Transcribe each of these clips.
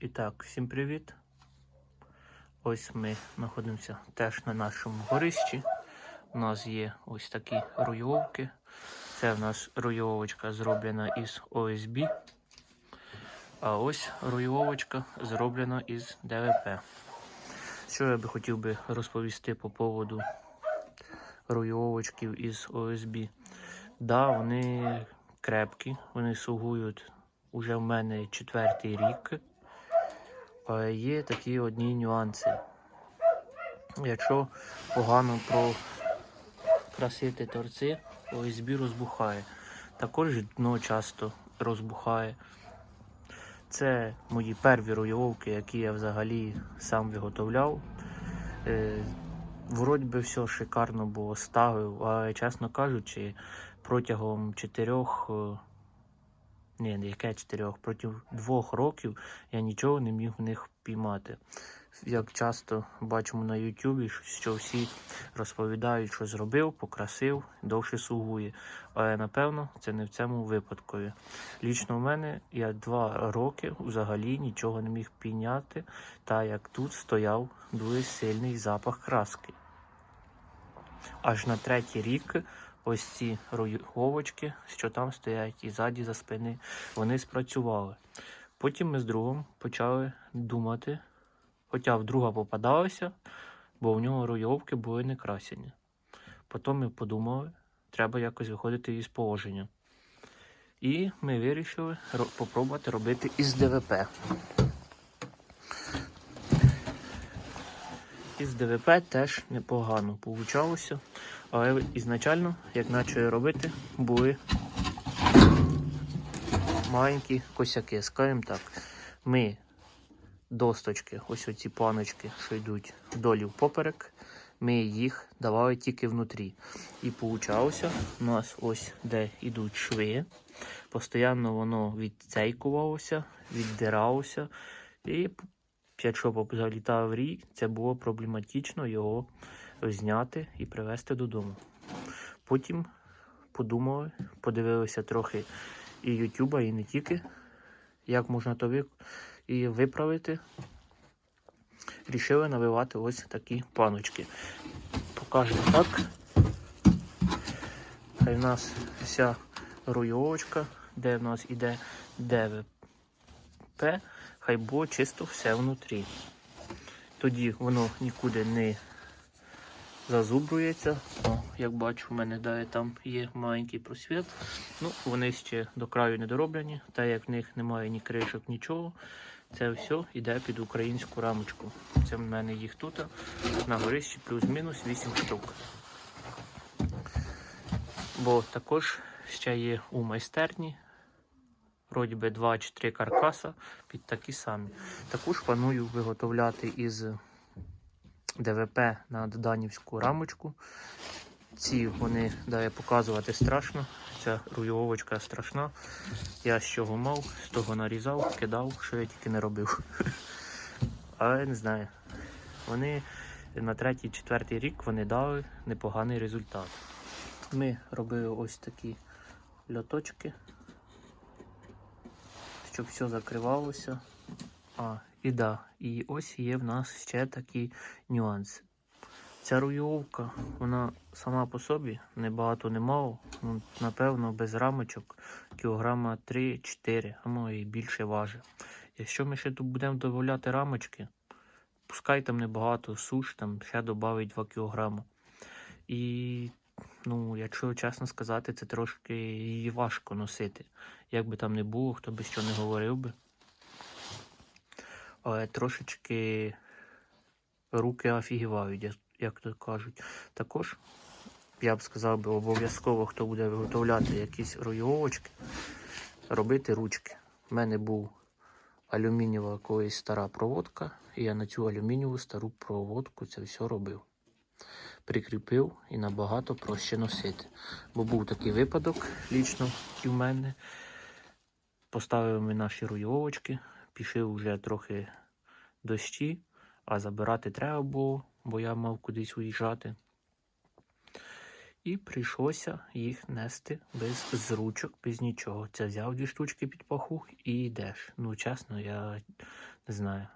І так, всім привіт. Ось ми знаходимося теж на нашому горищі. У нас є ось такі руйовки. Це в нас руйовочка зроблена із ОСБ. А ось руйовочка зроблена із ДВП. Що я би хотів би розповісти по поводу руйовочків із ОСБ. Да, вони крепкі, вони слугують уже в мене четвертий рік. Є такі одні нюанси. Якщо погано прокрасити торці, ОСБ розбухає. Також дно часто розбухає. Це мої перві руйовки, які я взагалі сам виготовляв. Е, Вроді би все шикарно було ставив, але чесно кажучи, протягом чотирьох, е, ні, не яке чотирьох, протягом двох років я нічого не міг в них піймати. Як часто бачимо на Ютубі, що всі розповідають, що зробив, покрасив, довше слугує. Але напевно це не в цьому випадку. Лічно в мене я два роки взагалі нічого не міг пійняти, та як тут стояв дуже сильний запах краски. Аж на третій рік ось ці руйовочки, що там стоять і ззаді за спини, вони спрацювали. Потім ми з другом почали думати, хоча в друга попадалося, бо в нього руйовки були не красені. Потім ми подумали, треба якось виходити із положення. І ми вирішили ро- попробувати робити із ДВП. Із ДВП теж непогано получалося, але ізначально, як почали робити, були маленькі косяки. Скажімо так, ми досточки, ось оці планочки, що йдуть вдолі впоперек, ми їх давали тільки внутрі. І получалося у нас ось де йдуть шви. Постійно воно відцейкувалося, віддиралося. І б залітав рій, це було проблематично його зняти і привезти додому. Потім подумали, подивилися трохи і Ютуба, і не тільки, як можна то і виправити. Рішили навивати ось такі паночки. Покажемо так. Хай в нас вся руйовочка, де в нас іде ДВП, хай було чисто все внутрі. Тоді воно нікуди не зазубрується. О, як бачу, в мене дає там є маленький просвіт. Ну, вони ще до краю не дороблені, та як в них немає ні кришок, нічого. Це все йде під українську рамочку. Це в мене їх тут на горищі плюс-мінус 8 штук. Бо також ще є у майстерні вроді би 2 чи 3 каркаса під такі самі. Також планую виготовляти із ДВП на доданівську рамочку. Ці вони дає показувати страшно. Ця руйовочка страшна. Я з чого мав, з того нарізав, кидав, що я тільки не робив. Але не знаю. Вони на третій, четвертий рік вони дали непоганий результат. Ми робили ось такі льоточки, щоб все закривалося. А, і да, і ось є в нас ще такі нюанси. Ця руйовка, вона сама по собі небагато не мало. Ну, напевно, без рамочок кілограма 3-4, а може і більше важить. Якщо ми ще тут будемо додавати рамочки, пускай там небагато суш, там ще додавить 2 кілограма. І, ну, якщо чесно сказати, це трошки її важко носити. Як би там не було, хто би що не говорив би. Але трошечки руки офігівають, як- то кажуть. Також я б сказав би обов'язково, хто буде виготовляти якісь руйовочки, робити ручки. У мене був алюмінієва колись стара проводка, і я на цю алюмінієву стару проводку це все робив. Прикріпив і набагато проще носити. Бо був такий випадок лічно і в мене. Поставили ми наші руйовочки, пішли вже трохи дощі, а забирати треба було, бо я мав кудись уїжджати. І прийшлося їх нести без зручок, без нічого. Це взяв дві штучки під пахух і йдеш. Ну, чесно, я не знаю.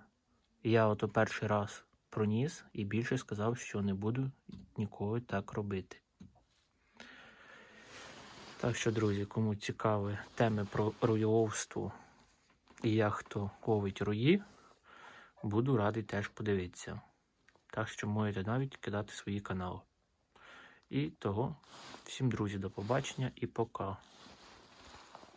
Я ото перший раз проніс і більше сказав, що не буду ніколи так робити. Так що, друзі, кому цікаві теми про руйовство і як хто ловить руї, буду радий теж подивитися. Так що можете навіть кидати свої канали. І того, всім друзі, до побачення і пока.